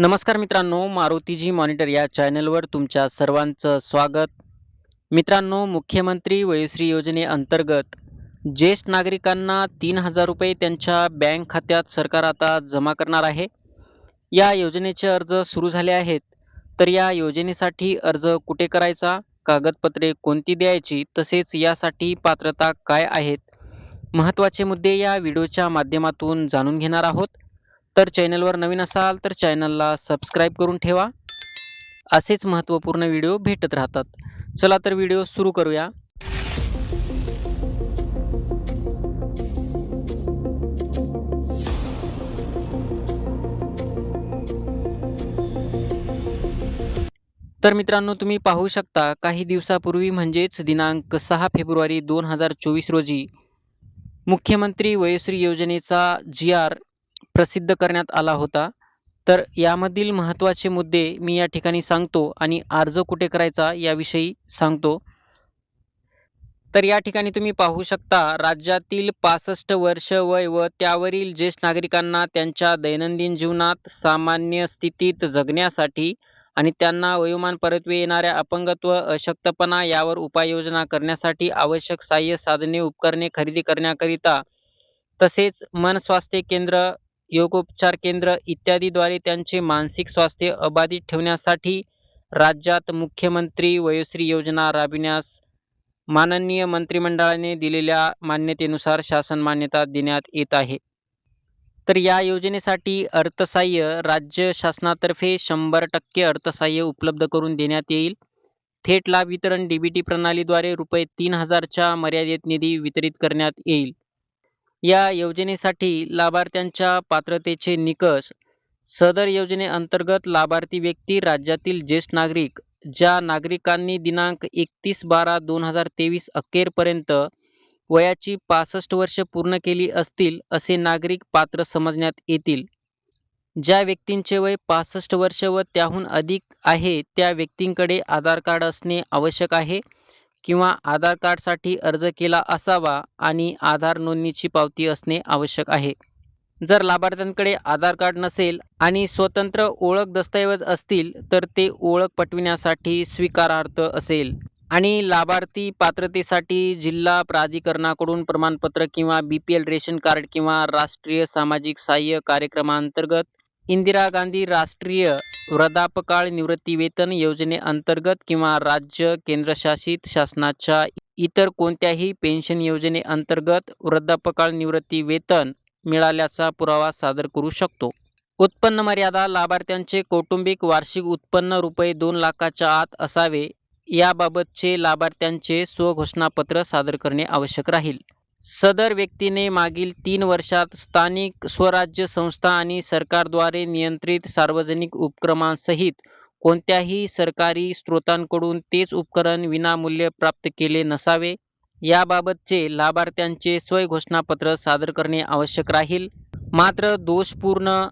नमस्कार मित्रांनो मारुतीजी मॉनिटर या चॅनलवर तुमच्या सर्वांचं स्वागत. मित्रांनो मुख्यमंत्री वयोश्री योजनेअंतर्गत ज्येष्ठ नागरिकांना तीन हजार रुपये त्यांच्या बँक खात्यात सरकार आता जमा करणार आहे. या योजनेचे अर्ज सुरू झाले आहेत. तर या योजनेसाठी अर्ज कुठे करायचा कागदपत्रे कोणती द्यायची तसेच यासाठी पात्रता काय आहेत महत्त्वाचे मुद्दे या व्हिडिओच्या माध्यमातून जाणून घेणार आहोत. तर चॅनलवर नवीन असाल तर चॅनलला सबस्क्राईब करून ठेवा. असेच महत्त्वपूर्ण व्हिडिओ भेटत राहतात. चला तर व्हिडिओ सुरू करूया. तर मित्रांनो तुम्ही पाहू शकता काही दिवसापूर्वी म्हणजेच दिनांक सहा फेब्रुवारी दोन हजार चोवीस रोजी मुख्यमंत्री वयोश्री योजनेचा जी आर प्रसिद्ध करण्यात आला होता. तर यामधील महत्त्वाचे मुद्दे मी या ठिकाणी सांगतो आणि अर्ज कुठे करायचा याविषयी सांगतो. तर या ठिकाणी तुम्ही पाहू शकता राज्यातील पासष्ट वर्ष वय व त्यावरील ज्येष्ठ नागरिकांना त्यांच्या दैनंदिन जीवनात सामान्य स्थितीत जगण्यासाठी आणि त्यांना वयोमान परतवे येणाऱ्या अपंगत्व अशक्तपणा यावर उपाययोजना करण्यासाठी आवश्यक सहाय्य साधने उपकरणे खरेदी करण्याकरिता तसेच मन स्वास्थ्य केंद्र योगोपचार केंद्र इत्यादीद्वारे त्यांचे मानसिक स्वास्थ्य अबाधित ठेवण्यासाठी राज्यात मुख्यमंत्री वयोश्री योजना राबविण्यास माननीय मंत्रिमंडळाने दिलेल्या मान्यतेनुसार शासन मान्यता देण्यात येत आहे. तर या योजनेसाठी अर्थसहाय्य राज्य शासनातर्फे शंभर टक्के अर्थसहाय्य उपलब्ध करून देण्यात येईल. थेट लाभ वितरण डीबीटी प्रणालीद्वारे रुपये तीन हजारच्या मर्यादित निधी वितरित करण्यात येईल. या योजनेसाठी लाभार्थ्यांच्या पात्रतेचे निकष. सदर योजनेअंतर्गत लाभार्थी व्यक्ती राज्यातील ज्येष्ठ नागरिक ज्या नागरिकांनी दिनांक एकतीस बारा दोन हजार तेवीस अखेरपर्यंत वयाची पासष्ट वर्ष पूर्ण केली असतील असे नागरिक पात्र समजण्यात येतील. ज्या व्यक्तींचे वय पासष्ट वर्ष व त्याहून अधिक आहे त्या व्यक्तींकडे आधार कार्ड असणे आवश्यक आहे. किंवा आधार कार्डसाठी अर्ज केला असावा आणि आधार नोंदणीची पावती असणे आवश्यक आहे. जर लाभार्थ्यांकडे आधार कार्ड नसेल आणि स्वतंत्र ओळख दस्तऐवज असतील तर ते ओळख पटविण्यासाठी स्वीकारार्थ असेल. आणि लाभार्थी पात्रतेसाठी जिल्हा प्राधिकरणाकडून प्रमाणपत्र किंवा B P L ration card किंवा राष्ट्रीय सामाजिक सहाय्य कार्यक्रमांतर्गत इंदिरा गांधी राष्ट्रीय वृद्धापकाळ निवृत्तीवेतन योजनेअंतर्गत किंवा राज्य केंद्रशासित शासनाच्या इतर कोणत्याही पेन्शन योजनेअंतर्गत वृद्धापकाळ निवृत्तीवेतन मिळाल्याचा पुरावा सादर करू शकतो. उत्पन्न मर्यादा लाभार्थ्यांचे कौटुंबिक वार्षिक उत्पन्न रुपये दोन लाखाच्या आत असावे. याबाबतचे लाभार्थ्यांचे स्वघोषणापत्र सादर करणे आवश्यक राहील. सदर व्यक्तीने मागील तीन वर्षात स्थानिक स्वराज्य संस्था आणि सरकारद्वारे नियंत्रित सार्वजनिक उपक्रमांसहित कोणत्याही सरकारी स्रोतांकडून तेच उपकरण विनामूल्य प्राप्त केले नसावे. याबाबतचे लाभार्थ्यांचे स्वय घोषणापत्र सादर करणे आवश्यक राहील. मात्र दोषपूर्ण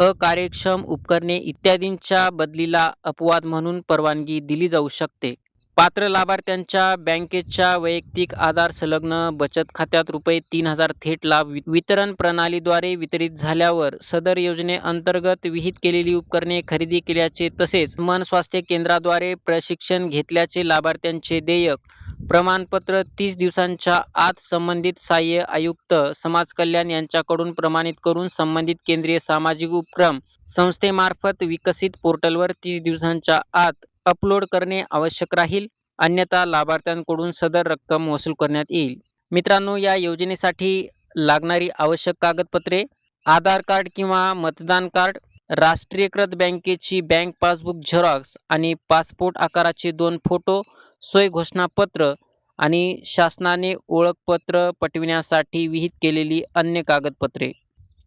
अकार्यक्षम उपकरणे इत्यादींच्या बदलीला अपवाद म्हणून परवानगी दिली जाऊ शकते. पात्र लाभार्थ्यांच्या बँकेच्या वैयक्तिक आधार संलग्न बचत खात्यात रुपये तीन हजार थेट लाभ वितरण प्रणालीद्वारे वितरित झाल्यावर सदर योजनेअंतर्गत विहित केलेली उपकरणे खरेदी केल्याचे तसेच मन स्वास्थ्य केंद्राद्वारे प्रशिक्षण घेतल्याचे लाभार्थ्यांचे देयक प्रमाणपत्र तीस दिवसांच्या आत संबंधित सहाय्य आयुक्त समाज कल्याण यांच्याकडून प्रमाणित करून संबंधित केंद्रीय सामाजिक उपक्रम संस्थेमार्फत विकसित पोर्टलवर तीस दिवसांच्या आत अपलोड करणे आवश्यक राहील. अन्यथा लाभार्थ्यांकडून सदर रक्कम वसूल करण्यात येईल. मित्रांनो या योजनेसाठी लागणारी आवश्यक कागदपत्रे आधार कार्ड किंवा मतदान कार्ड राष्ट्रीयकृत बँकेची बँक पासबुक झेरॉक्स आणि पासपोर्ट आकाराचे दोन फोटो सोय घोषणापत्र आणि शासनाने ओळखपत्र पटविण्यासाठी विहित केलेली अन्य कागदपत्रे.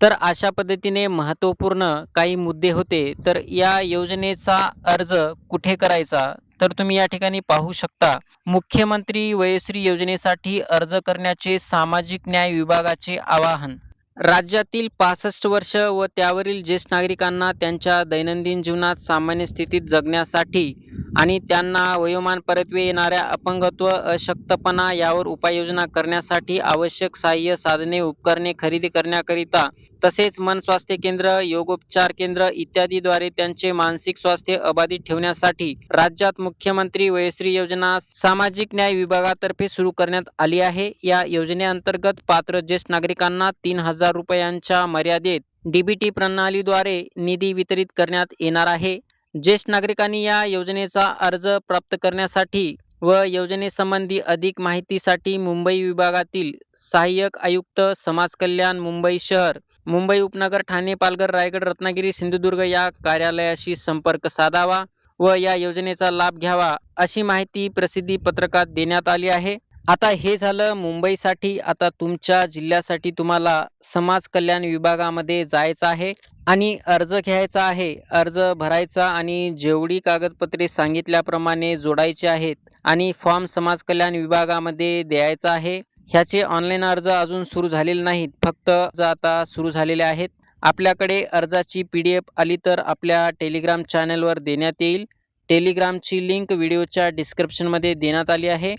तर अशा पद्धतीने महत्त्वपूर्ण काही मुद्दे होते. तर या योजनेचा अर्ज कुठे करायचा? तर तुम्ही या ठिकाणी पाहू शकता. मुख्यमंत्री वयश्री योजनेसाठी अर्ज करण्याचे सामाजिक न्याय विभागाचे आवाहन. राज्यातील पासष्ट वर्ष व त्यावरील ज्येष्ठ नागरिकांना त्यांच्या दैनंदिन जीवनात सामान्य स्थितीत जगण्यासाठी आणि त्यांना वयोमान परत्वे येणाऱ्या अपंगत्व अशक्तपणा यावर उपाययोजना करण्यासाठी आवश्यक सहाय्य साधने उपकरणे खरेदी करण्याकरिता तसेच मन स्वास्थ्य केंद्र योगोपचार केंद्र इत्यादीद्वारे त्यांचे मानसिक स्वास्थ्य अबाधित ठेवण्यासाठी राज्यात मुख्यमंत्री वयश्री योजना सामाजिक न्याय विभागातर्फे सुरू करण्यात आली आहे. या योजनेअंतर्गत पात्र ज्येष्ठ नागरिकांना तीन हजार रुपयांच्या मर्यादेत डीबीटी प्रणालीद्वारे निधी वितरित करण्यात येणार आहे. ज्येष्ठ नागरिकांनी या योजनेचा अर्ज प्राप्त करण्यासाठी व योजनेसंबंधी अधिक माहितीसाठी मुंबई विभागातील सहाय्यक आयुक्त समाज कल्याण मुंबई शहर मुंबई उपनगर ठाणे पालघर रायगड रत्नागिरी सिंधुदुर्ग या कार्यालयाशी संपर्क साधावा व या योजनेचा लाभ घ्यावा अशी माहिती प्रसिद्धी पत्रकात देण्यात आली आहे. आता हे झालं मुंबईसाठी. आता तुमच्या जिल्ह्यासाठी तुम्हाला समाज कल्याण विभागामध्ये जायचं आहे आणि अर्ज घ्यायचा आहे. अर्ज भरायचा आणि जेवढी कागदपत्रे सांगितल्याप्रमाणे जोडायचे आहेत आणि फॉर्म समाज कल्याण विभागामध्ये द्यायचा आहे. ह्याचे ऑनलाईन अर्ज अजून सुरू झालेले नाहीत. फक्त अर्ज आता सुरू झालेले आहेत. आपल्याकडे अर्जाची पी डी एफ आली तर आपल्या टेलिग्राम चॅनलवर देण्यात येईल. टेलिग्रामची लिंक व्हिडिओच्या डिस्क्रिप्शनमध्ये देण्यात आली आहे.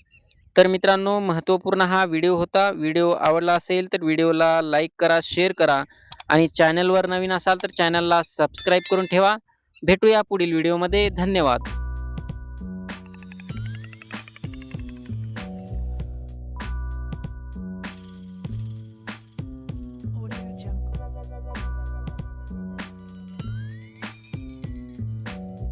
तर मित्रांनो महत्त्वपूर्ण हा व्हिडिओ होता. व्हिडिओ आवडला असेल तर व्हिडिओला लाईक करा शेअर करा आणि चॅनलवर नवीन असाल तर चॅनलला सबस्क्राईब करून ठेवा. भेटूया पुढील व्हिडिओमध्ये. धन्यवाद.